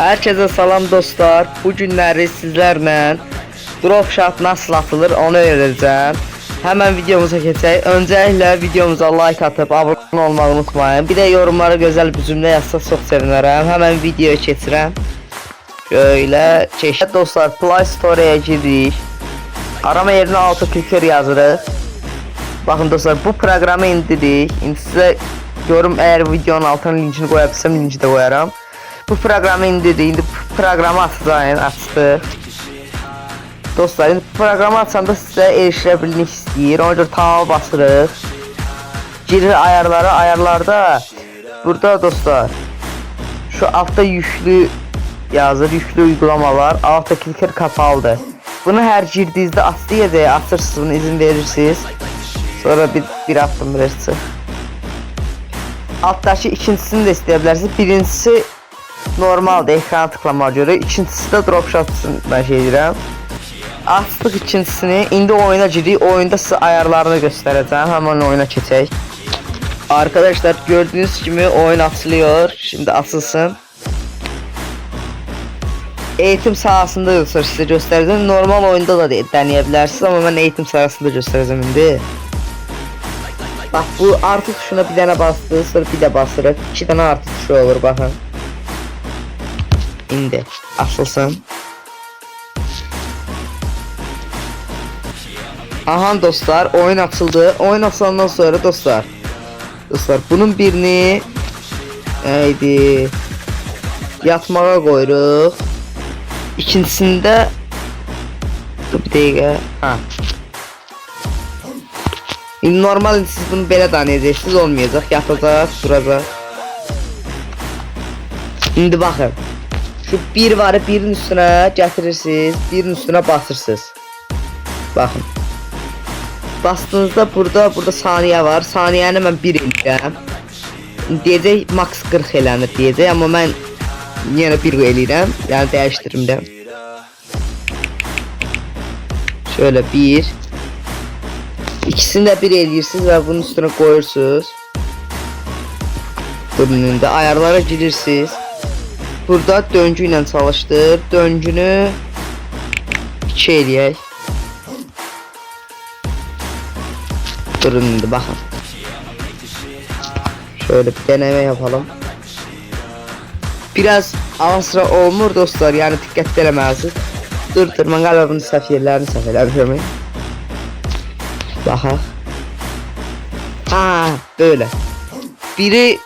Herkese salam dostlar. Bu günləri sizlərlə drop shot nasıl atılır onu öyrədəcəm. Hemen videomuza keçək. Öncəliklə videomuza like atıp abone olmağı unutmayın. Bir də yorumlara gözəl bir cümlə yazsa çox sevinərəm. Hemen videoya keçirəm. Şöyle çeşit dostlar Play Store'ya giririk. Arama yerine autoclicker yazırıq. Bakın dostlar bu programı indirik. İndi sizə yorum eğer videonun altına linkini koyabilsem linki de koyaram. Bu programı indirdik. İndi programı açacağım. Açdı. Dostlar indi programı açanda sizə erişilə bilmək istəyir. Ona görə tamama basırıq. Girir ayarlara. Ayarlarda burada dostlar şu altta yüklü yazır. Yüklü uygulamalar. Altta clicker kapalıdır. Bunu her girdiyinizdə aç diye de açırsınız izin verirsiniz. Sonra bir, bir attım birisi. Alttaki ikincisini de isteyebilirsiniz. Birincisi normaldir ekrana tıklamağa göre. İkincisi de drop shot'ın ben şey edirəm. Açdıq ikincisini. İndi oyuna giririk. Oyunda sizə ayarlarını göstereceğim. Hemen oyuna keçək. Arkadaşlar gördüğünüz gibi oyun açılıyor. Şimdi açılsın. Eğitim sahasında yoksa size göstereceğim. Normal oyunda da de- deneyebilirsiniz ama ben eğitim sahasında göstereceğim şimdi. Bak bu artı tuşuna bir tane bastı, sonra bir de basırıq. İki tane artı tuşu olur bakın. İndi açılsın. Aha dostlar oyun açıldı. Oyun açılandan sonra dostlar. Dostlar bunun birini neydi? Yatmağa koyuruq. İkincisində Dur bir dəqiqə. Ha. Normal siz bunu belə danayacaqsınız olmayacaq. Yatacaq, duracaq. İndi baxın. Şu bir varı birin üstünə gətirirsiniz, birin üstünə basırsınız. Baxın. Bastığınızda burada burada saniye var. Saniyəni mən 1 eləyirəm. Deyəcək max 40 elənir deyəcək, amma mən yenə 1 eləyirəm. Yəni dəyişdirirəm. Şöyle 1 İkisini de bir eləyirsiniz və bunun üstüne koyursunuz. Durun indi ayarlara girirsiniz. Burada döngü ilə çalışdır. Döngünü 2 eləyək. Durun indi bakın. Şöyle bir deneme yapalım. Biraz ara sıra olmur dostlar yani dikkat eləməlisiniz. Dur dur mən qaliba bunun səhv yerlərini səhv eləmişəm. Baxaq. Ha böyle. Biri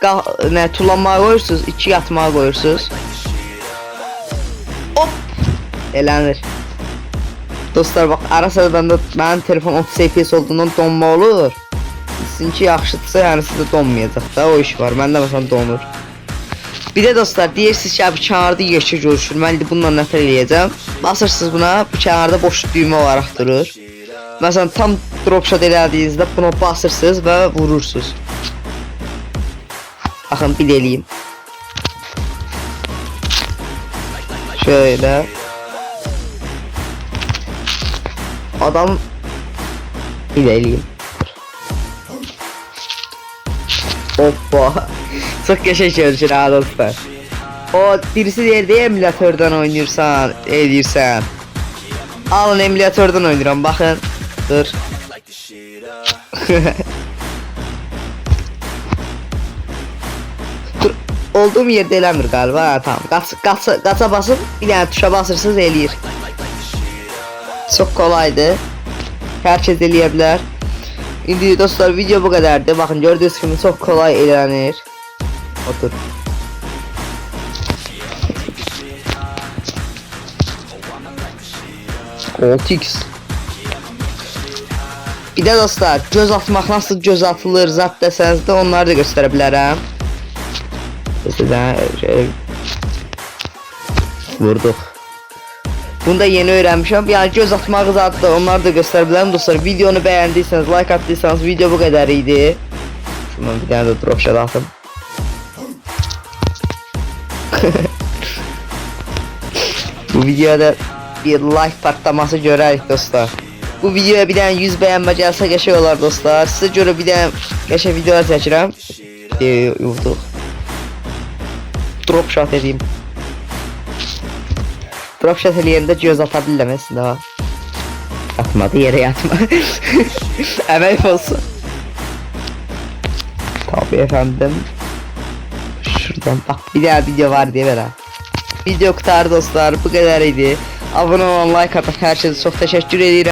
ne tulanmağa qoyursunuz, iki yatmağa qoyursunuz. Hop! Elənir. Dostlar bax ara sıra məndə mənim telefon 30 FPS olduğundan donma olur. Sizinki yaxşıdırsa yəni sizdə donmayacaq da o iş var. Məndə məsələn donur. Bir də dostlar deyirsiniz ki abi kənarda yeşil görüşür. Mən indi bununla nəfər eləyəcəm. Basırsınız buna, bu kənarda boş düymə olaraq durur. Məsələn tam drop shot elədiyinizdə buna basırsınız və vurursunuz. Baxın bir də eləyim. Şöyle. Adam eləyim. Hoppa. Çok yaşa görüşür ha dostlar. O birisi der diye emülatörden oynuyorsan, edirsən. Alın emülatörden oynuyorum bakın. Dur. Olduğum yerde eləmir galiba. Ha, tamam. Qaç, qaç, qaça basıp bir dənə tuşa basırsınız eləyir. Çok kolaydı. Herkes eləyə bilər. İndi dostlar video bu kadardı. Bakın gördüğünüz gibi çok kolay eğlenir. Otur. Coltix. Bir de dostlar göz atmak nasıl göz atılır zat deseniz de onları da gösterebilirim. Mesela şöyle vurduk. Bunu da yeni öğrenmişim. Yani göz atmak zaten onları da gösterebilirim dostlar. Videonu beğendiyseniz, like attıysanız video bu kadar iyiydi. Şuna bir tane de drop shot attım. bu videoda bir like patlaması görərik dostlar. Bu videoya bir tane 100 beğenme gəlsə qəşəng olar dostlar. Sizə görə bir tane qəşəng videolar çəkirəm. Ee, yuvduq. Drop shot edeyim. Drop shot eləyəndə göz ata bilirəm əslində ha. Atmadı yerə yatma. Əmək olsun. Tabii efendim. Şuradan bak bir daha video var diye verəm. Video qutardı dostlar bu qədər idi. Abunə olun, like atın, hər şeyə çox təşəkkür edirəm.